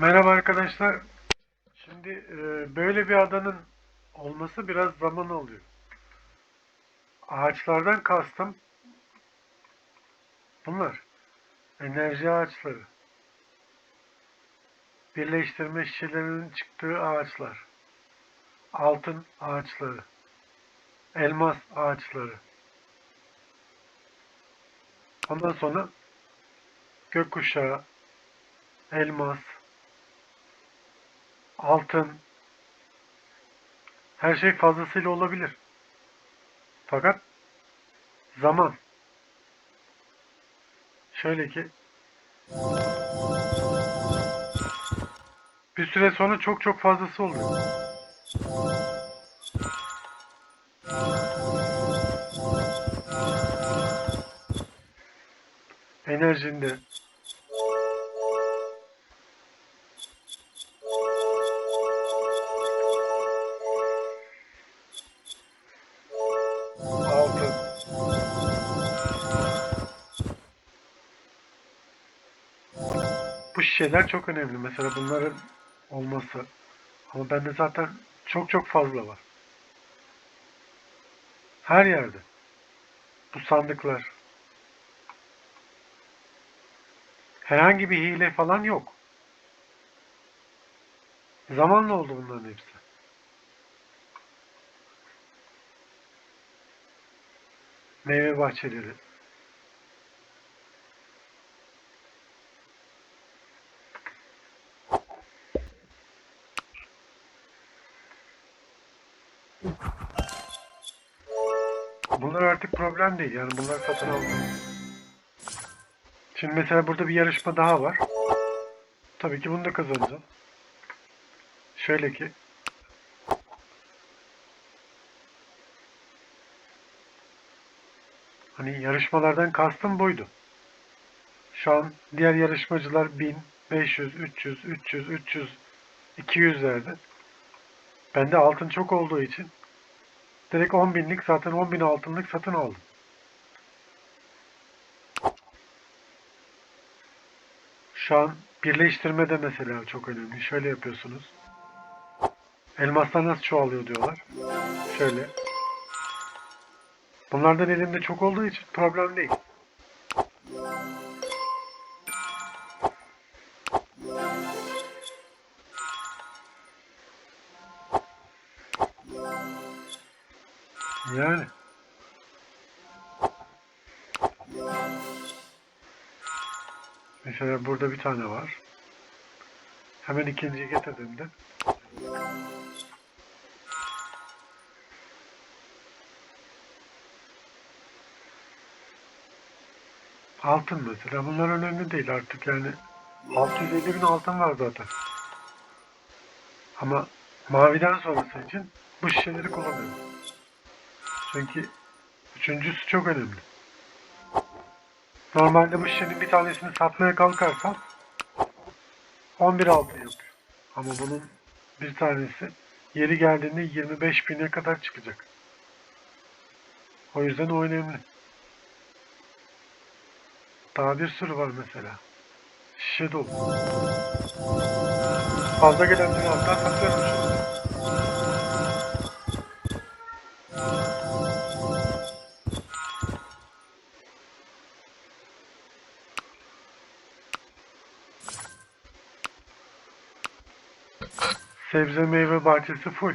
Merhaba arkadaşlar. Şimdi e, böyle bir adanın olması biraz zaman alıyor. Ağaçlardan kastım bunlar. Enerji ağaçları. Birleştirme şişelerinin çıktığı ağaçlar. Altın ağaçları. Elmas ağaçları. Ondan sonra gökkuşağı, elmas, altın, her şey fazlasıyla olabilir. Fakat zaman. Şöyle ki bir süre sonra çok çok fazlası oluyor. Enerjinde, şişeler çok önemli. Mesela bunların olması. Ama bende zaten çok çok fazla var. Her yerde. Bu sandıklar. Herhangi bir hile falan yok. Zamanla oldu bunların hepsi. Meyve bahçeleri. Bunlar artık problem değil. Yani bunlar satın alınıyor. Şimdi mesela burada bir yarışma daha var. Tabii ki bunu da kazanacağım. Şöyle ki Hani yarışmalardan kastım buydu. Şu an diğer yarışmacılar 1000, 500, 300, 300, 300, 200 verdi. Bende altın çok olduğu için direkt 10 binlik zaten 10 bin altınlık satın aldım. Şu an birleştirme de mesela çok önemli. Şöyle yapıyorsunuz. Elmaslar nasıl çoğalıyor diyorlar. Şöyle. Bunlardan elimde çok olduğu için problem değil. Yani. Mesela burada bir tane var. Hemen ikinciyi getirdiğimde altın mesela. Bunlar önemli değil artık yani. 650 bin altın var zaten. Ama maviden sonrası için bu şişeleri kullanıyorum. Çünkü üçüncüsü çok önemli. Normalde bu şişenin bir tanesini satmaya kalkarsam 11 altın yapıyor. Ama bunun bir tanesi yeri geldiğinde 25 bine kadar çıkacak. O yüzden o önemli. Daha bir sürü var mesela. Şişe dolu. Fazla gelenleri hatta satıyorum şu Sebze meyve bahçesi full.